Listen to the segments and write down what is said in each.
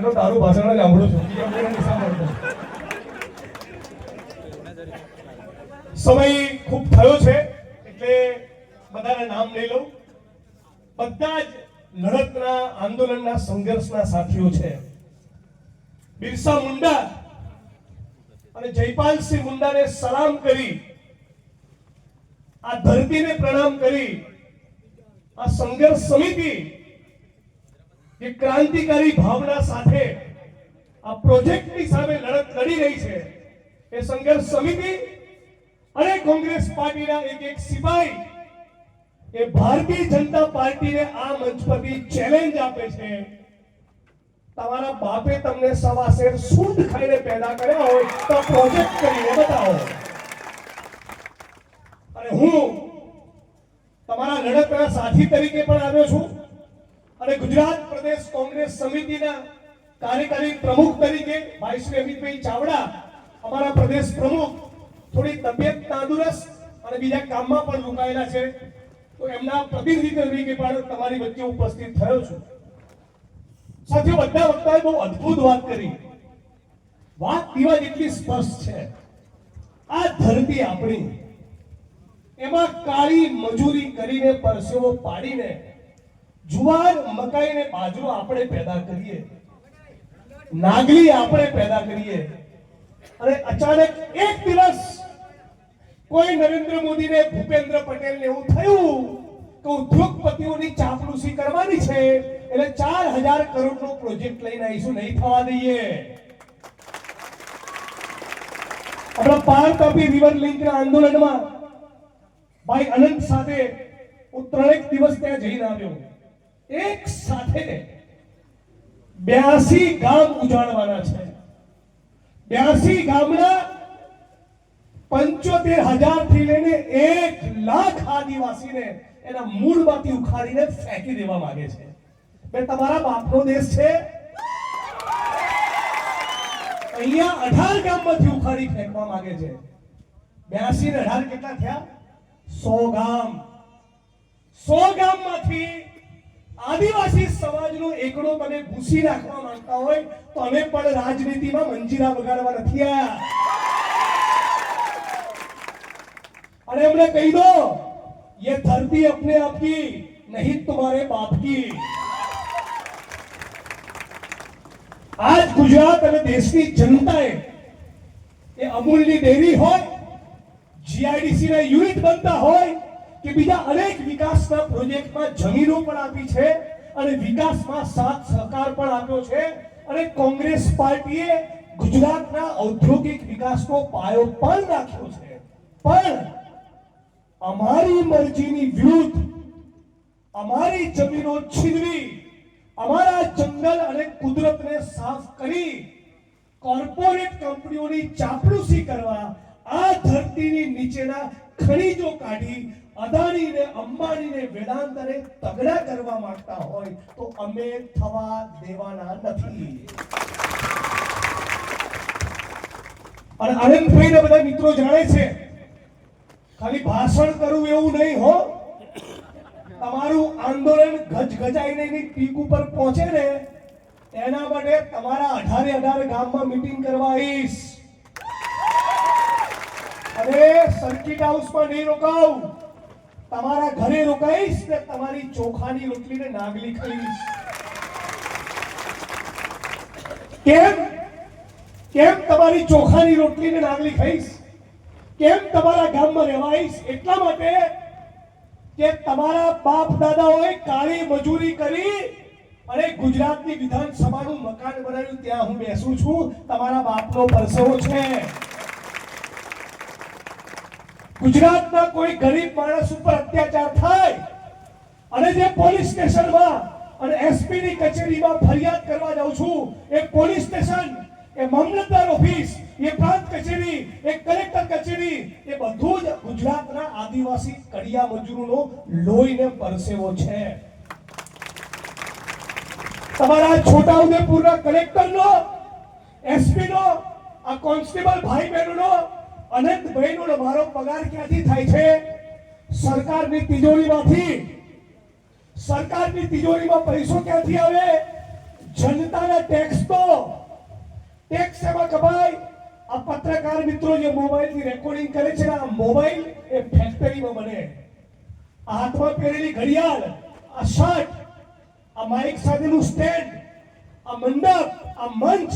આટલું તારું ભાષણ જ સાંભળું છું. સમય ખૂબ થયો છે, એટલે બધાના નામ લઈ લઉં બધા જ લડતના, આંદોલનના, સંઘર્ષના સાથીઓ છે બિરસા મુંડા અને જયપાલસિંહ મુંડાને સલામ કરી, આ ધરતીને પ્રણામ કરી, આ સંઘર્ષ સમિતિ જે ક્રાંતિકારી ભાવના સાથે આ પ્રોજેક્ટની સામે લડત લડી રહી છે. એ સંઘર્ષ સમિતિ અને કોંગ્રેસ પાર્ટીના એક એક સિપાહી એ ભારતીય જનતા પાર્ટીને આ મંચ પરથી ચેલેન્જ આપે છે. તમારા બાપે તમને સવા શેર સૂંઢ ખાઈને પેદા કર્યા હોય તો પ્રોજેક્ટ કરીને બતાવો. અને હું તમારા લડતના સાથી તરીકે પણ આવ્યો છું. અને ગુજરાત પ્રદેશ કોંગ્રેસ સમિતિના કાર્યકારી પ્રમુખ તરીકે ભાઈ શ્રી અમિતભાઈ ચાવડા અમારા પ્રદેશ પ્રમુખ, થોડી તબિયત તંદુરસ્ત અને બીજા કામમાં પણ રોકાયેલા છે. તો એમના પ્રતિનિધિ તરીકે પણ તમારી વચ્ચે ઉપસ્થિત થયો છું. સાથે બધા વક્તાએ બહુ અદ્ભુત વાત કરી. વાત દીવા જેટલી સ્પષ્ટ છે. આ ધરતી આપણી, એમાં કાળી મજૂરી કરીને પરસેવો પાડીને જુવાર મકાઈ ને બાજરો આપણે પેદા કરીએ. નાગલી આપણે પેદા કરીએ. અને અચાનક એક દિવસ કોઈ નરેન્દ્ર મોદીને ભૂપેન્દ્ર પટેલ ને એવું થયું કે ઉદ્યોગપતિઓની ચાપલુસી કરવાની છે, એટલે ચાર હજાર કરોડનો પ્રોજેક્ટ લઈને આવીશું, નહીં થવા દઈએ. આપણા પાર તાપી રિવર લિંકના આંદોલનમાં ભાઈ અનંત સાથે હું ત્રણેક દિવસ ત્યાં જઈને આવ્યો. એક સાથે બ્યાસી ગામ ઉજાડવાના છે. બ્યાસી ગામના પંચોતેર હજારથી લઈને એક લાખ આદિવાસીને એના મૂળમાંથી ઉખાડીને ફેંકી દેવા માંગે છે. બે તમારા બાપનો દેશ છે. અહીંયા અઢાર ગામમાંથી ઉખાડી ફેંકવા માંગે છે. બ્યાસી ને અઢાર કેટલા થયા? સો ગામ. સો ગામમાંથી આદિવાસી સમાજનો એકડો તમે ભૂસી નાખવા માંગતા હોય તો અમે પણ રાજનીતિમાં મંજીરા વગાડવા નથી આયા અને એમને કહી દો ये धरती अपने आप की नहीं तुम्हारे बाप की આજ ગુજરાત અને દેશની જનતાએ એ અમૂલની ડેરી હોય જીઆઈડીસી ના યુનિટ બનતા હોય કે બીજા અનેક વિકાસના પ્રોજેક્ટમાં જમીનો પણ આપી છે અને વિકાસમાં સાથ સહકાર પણ આપ્યો છે અને કોંગ્રેસ પાર્ટીએ ગુજરાતના ઔદ્યોગિક વિકાસનો પાયો પણ નાખ્યો છે. પણ અમારી મરજીની વિરુદ્ધ અમારી જમીનો છીનવી, અમારા જંગલ અને કુદરતને સાફ કરી કોર્પોરેટ કંપનીઓની ચાપલૂસી કરવા, આ ધરતીની નીચેના ખનીજો કાઢી અદાણીને, અંબાણીને વેદાંતને તગડા કરવા માંગતા હોય તો અમે થવા દેવાના નથી. અને આનંદભાઈ બધા મિત્રો જાણે છે, ખાલી ભાષણ કરવું એવું નહીં હો. તમારું આંદોલન ગજગજાઈને એની પીક ઉપર પહોંચે ને, એના માટે તમારા અઢારે અઢાર ગામમાં મીટિંગ કરવા આવીશ. અને સર્કિટ હાઉસમાં નહીં રોકાવ. તમારા ઘરે રોકાઈશ ને તમારી ચોખાની રોટલીને નાગલી ખાઈશ. કેમ? કેમ તમારી ચોખાની રોટલીને નાગલી ખાઈશ? કેમ તમારા ગામમાં રહેવાઈશ? એટલા માટે કે તમારા બાપ દાદાઓએ કાળી મજૂરી કરી અને ગુજરાતની વિધાનસભાનું મકાન બનાવ્યું. ત્યાં હું બેસું છું. તમારા બાપનો પરસેવો છે. ગુજરાતના કોઈ ગરીબ માણસ ઉપર અત્યાચાર થાય, અને જે પોલીસ સ્ટેશનમાં અને એસપી ની કચેરીમાં ફરિયાદ કરવા જાઉં છું, એ પોલીસ સ્ટેશન, એ મામલતદાર ઓફિસ, એ પ્રાંત કચેરી, એ કલેક્ટર કચેરી, એ બધું જ ગુજરાતના આદિવાસી કડિયા મજૂરોનો લોહીને પરસેવો છે. તમારા છોટા ઉદેપુરના કલેક્ટરનો, એસપીનો, આ કોન્સ્ટેબલ ભાઈ બહેનોનો અનંતભાઈનો નો મારો પગાર ક્યાંથી થાય છે? સરકારની તિજોરીમાંથી. સરકારની તિજોરીમાં પૈસો ક્યાંથી આવે? જનતાના ટેક્સ તો. ટેક્સ એમાં કપાય? આ પત્રકાર મિત્રો જે મોબાઈલથી રેકોર્ડિંગ કરે છે આ મોબાઈલ એ ફેક્ટરીમાં બને. આ હાથમાં પહેરેલી ઘડિયાળ, આ શર્ટ આ માઇક સાથેનું સ્ટેન્ડ આ મંડપ, આ મંચ,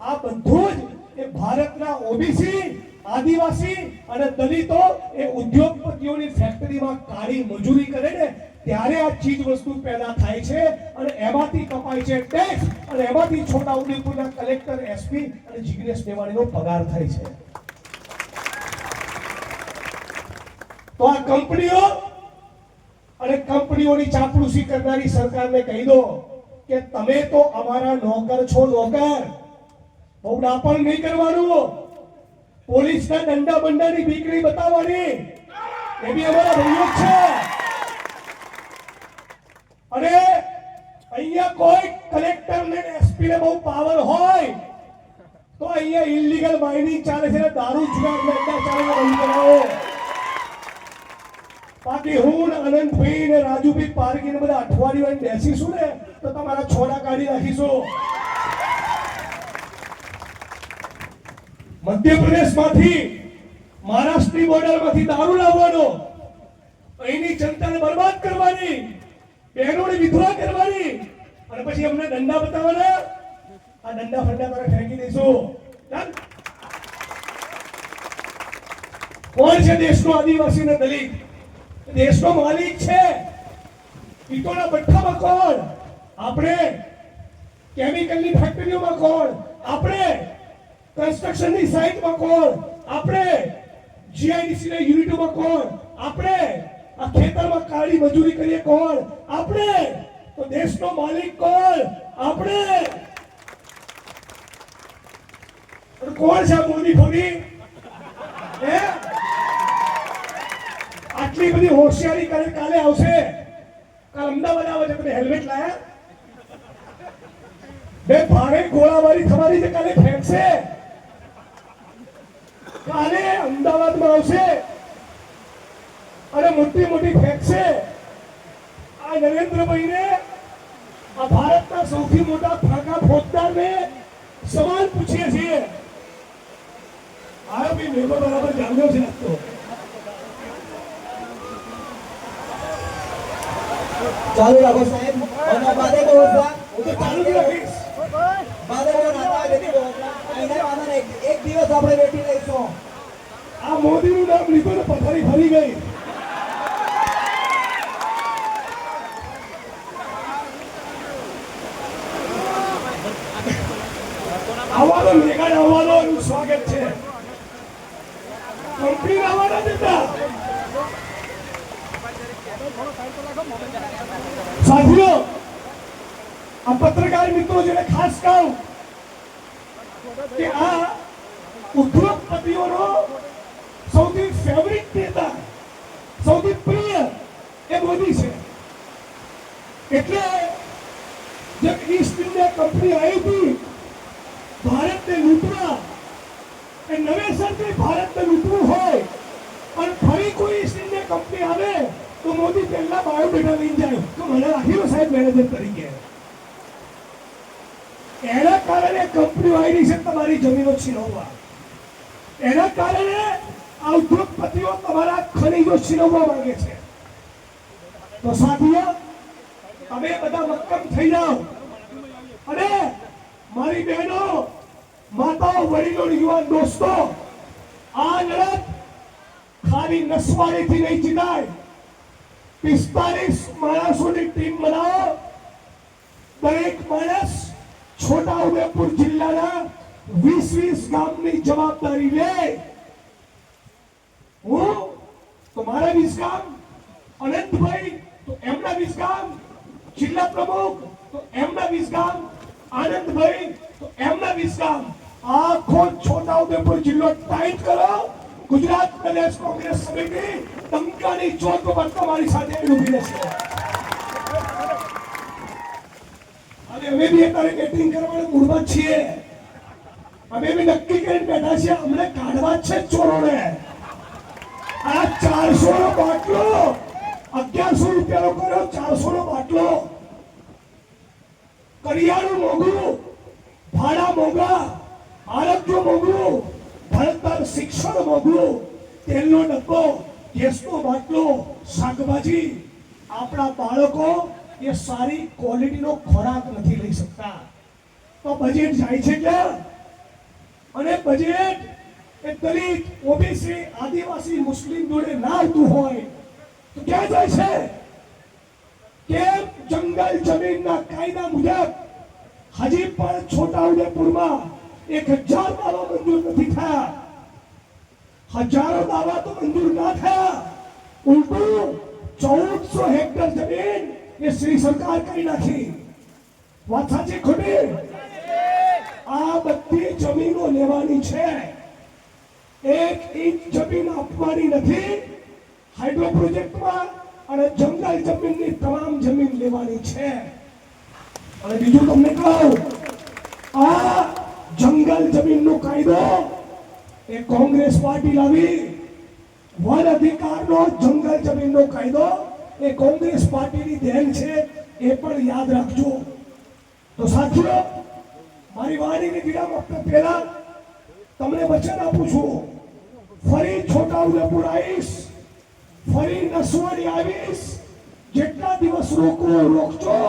આ બધું જ એ ભારતના ઓબીસી આદિવાસી અને દલિતો એ ઉદ્યોગપતિઓની ફેક્ટરીમાં કાળી મજૂરી કરે ને, ત્યારે આ ચીજ વસ્તુ પેદા થાય છે અને એમાંથી કપાય છે ટેક્સ અને એમાંથી છોટા ઉદેપુરના કલેક્ટર એસપી અને જિગ્નેશ મેવાણીનો પગાર થાય છે. તો આ કંપનીઓ અને કંપનીઓની ચાપલૂસી કરનારી સરકારને કહી દો કે તમે તો અમારા નોકર છો નોકર. બહુ ડાપણ નહીં કરવાનું. પોલીસના દંડા બંડાની બીક નહીં બતાવવાની. એ બી અમારા ભાઈઓ છે. અને અહીંયા કોઈ કલેક્ટર ને એસપી ને બહુ પાવર હોય, તો અહીંયા ઇલીગલ માઇનિંગ ચાલે છે દારૂ જુગાર ધંધા ચાલે બંધ કરાવો. બાકી હું અનંતભાઈ ને રાજુભાઈ પારકી ને બધા અઠવાડિયું બેસીશું ને, તો તમારા છોડા કાઢી નાખીશું. મધ્યપ્રદેશમાંથી મહારાષ્ટ્રની બોર્ડરમાંથી દારૂ લાવવાનો. અહીંની જનતાને બરબાદ કરવાની. બહેનોને વિધવા કરવાની. અને પછી અમને દંડા બતાવવાના. આ દંડા ફંડા તારે ફેંકી દઈશું. કોણ છે દેશનો આદિવાસી ને દલિત? દેશનો માલિક છે. ઈટોના ભઠ્ઠામાં કોણ? આપણે. કેમિકલની ફેક્ટરીઓમાં કોણ? આપણે. કન્સ્ટ્રક્શનની સાઇટમાં કોણ? આપણે જીઆઈડીસી ના યુનિટોમાં કોણ? આપણે આ ખેતરમાં કાળી મજૂરી કરીએ કોણ? આપણે તો દેશનો માલિક કોણ? આપણે કોણ છે મોદી ફોની? હે? આટલી બધી હોશિયારી કરે કાલે આવશે. કાલ અમદાવાદ આવે છે, તમે હેલ્મેટ લાયા? બે ભારે ગોળાબારી તમારી જે કાલે ફેંકશે. કાલે અમદાવાદમાં આવશે. અને મોટી મોટી ફેંકશે. આ નરેન્દ્રભાઈને આ ભારતના સૌથી મોટા ફાંકા ફોજદારને સવાલ પૂછીએ છીએ. આ બી બરાબર જાણ્યો છે તો. ચાલુ રાખો સાહેબ. અને બાદે કહો સાહેબ હું તો ચાલુ જ રાખીશ. બાદે કહો નાતા આગળ કહો એને વાંધો નહીં. એક દિવસ આપણે નામ લીધું પથારી ફરી ગઈ. સ્વાગત છે. કંપની આવવાના સાથીઓ, આ પત્રકાર મિત્રો જેને ખાસ કહું કે આ ઉદ્યોગપતિઓનો સૌથી ફેવરિટ નેતા, સૌથી પ્રિય એ મોદી છે. એટલે જે ઈસ્ટ ઇન્ડિયા કંપની આવી હતી, ભારતને લૂંટવા, એ નવેસરથી ભારતને લૂંટવું હોય, પણ ફરી કોઈ ઈસ્ટ ઇન્ડિયા કંપની આવે, તો મોદી પહેલા બાયોડેટા લઈને જાય. તો મને રાખી સાહેબ મેનેજર તરીકે. એના કારણે કંપનીઓ આવી છે તમારી જમીનો છીનવવા. એના કારણે આ ઉદ્યોગપતિઓ તમારા ખનીજો છીનવવા માંગે છે. તો સાથીઓ, તમે બધા મક્કમ થઈ જાઓ. અને મારી બહેનો, માતાઓ, વડીલો, યુવાન દોસ્તો, આ લડત ખાલી નસવાડીથી નહીં જીતાય પિસ્તાલીસ માણસોની ટીમ બનાવો. દરેક માણસ છોટા ઉદેપુર જિલ્લાના વીસ વીસ ગામની જવાબદારી લે હું તો મારા વીસ ગામ અનંતભાઈ તો એમના વીસ ગામ જિલ્લા પ્રમુખ તો એમના વીસ ગામ આનંદભાઈ તો એમના વીસ ગામ આખો છોટા ઉદેપુર જિલ્લો ટાઈટ કરો ગુજરાત પ્રદેશ કોંગ્રેસ સમિતિ ટંકાની ચોક પર તમારી સાથે ઊભી રહેશે અને અમે બી અત્યારે બેટિંગ કરવાના મૂડમાં જ છીએ. અમે બી નક્કી કરીને બેઠા છીએ, અમને કાઢવા છે ચોરોને. આ ચારસો નો બાટલો, અગિયારસો રૂપિયાનો કર્યો ચારસો નો બાટલો. કરિયાણું મોંઘું, ભાડા મોંઘા, આરોગ્ય મોંઘું, ભણતર શિક્ષણ મોંઘું, તેલનો ડબ્બો, ગેસનો બાટલો, શાકભાજી. આપણા બાળકો એ સારી ક્વોલિટીનો ખોરાક નથી લઈ શકતા. તો બજેટ જાય છે ક્યાં અને બજેટ એ દલિત, ઓબીસી, આદિવાસી, મુસ્લિમ જોડે ના આવતું હોય, તો ક્યાં જાય છે? કે જંગલ જમીનના કાયદા મુજબ હજી પણ છોટાઉદેપુરમાં એક હજાર દાવા મંજૂર નથી થયા. હજારો દાવા તો મંજૂર ના થયા. ઉલટું ચૌદસો હેક્ટર જમીન એ શ્રી સરકાર કરી નાખી. વાત સાચી ખોટી? આ બધી જમીનો લેવાની છે. એક ઇંચ જમીન આપવાની નથી. હાઇડ્રો પ્રોજેક્ટમાં અને જંગલ જમીનની તમામ જમીન લેવાની છે. અને બીજું તમને કહું, આ જંગલ જમીનનો કાયદો એ કોંગ્રેસ પાર્ટી લાવી. વન અધિકારનો જંગલ જમીનનો કાયદો એ કોંગ્રેસ પાર્ટીની દેન છે, એ પણ યાદ રાખજો. તો સાથીઓ, મારી વાણીની વિરામ આપતા પહેલા તમને વચન આપું છું. ફરી છોટા ઉદેપુર આવીશ, ફરી નસવાડી આવીશ. જેટલા દિવસ રોકવો, રોકજો.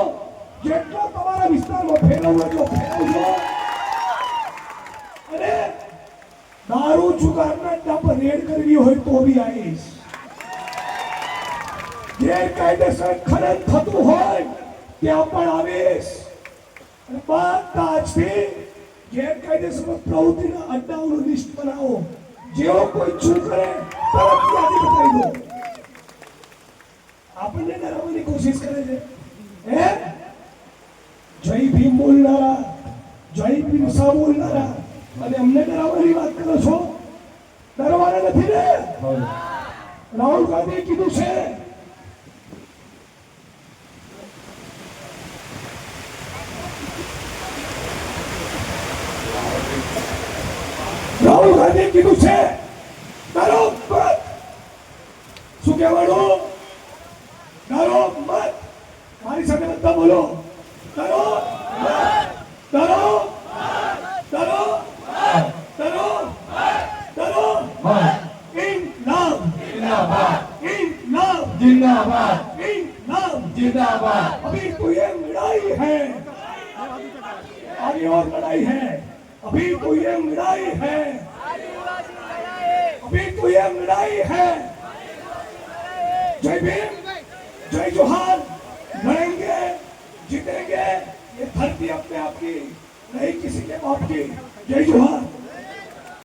જેટલો તમારા વિસ્તારમાં ફેલાવો, એટલો ફેલાવજો. અને દારૂ, જુગારના પર રેડ કરવી હોય તો બી આવીશ. ગેરકાયદેસર ખનન થતું હોય ત્યાં પણ આવીશ. અને બધા આજથી ગેરકાયદેસર પ્રવૃત્તિના અડ્ડાઓનું લિસ્ટ બનાવો. જેઓ કોઈ ચૂક કરે તરત યાદી બતાવી દો. આપણને ડરાવવાની કોશિશ કરે છે. હે? જય ભીમ બોલનારા જય ભીમ સા બોલનારા. અને અમને ડરાવવાની વાત કરો છો? ડરવાના નથી ને? રાહુલ ગાંધીએ કીધું છે રાહુલ ગાંધીએ કીધું છે ડરો મત શું કહેવાનું ડરો મત મારી સાથે બધા બોલો ડરો મત ડરો ડરો ડરો ડરો ઇન નામ ઇન નામ जिंदाबाद ઇન નામ जिंदाबाद अभी तो ये लड़ाई है आगे और लड़ाई है अभी तो ये लड़ाई है अभी तो ये लड़ाई है। जय भीम, जय जोहार, लड़ेंगे, जीतेंगे। ये धरती अपने आप की, नहीं किसी के बाप की। जय जोहार।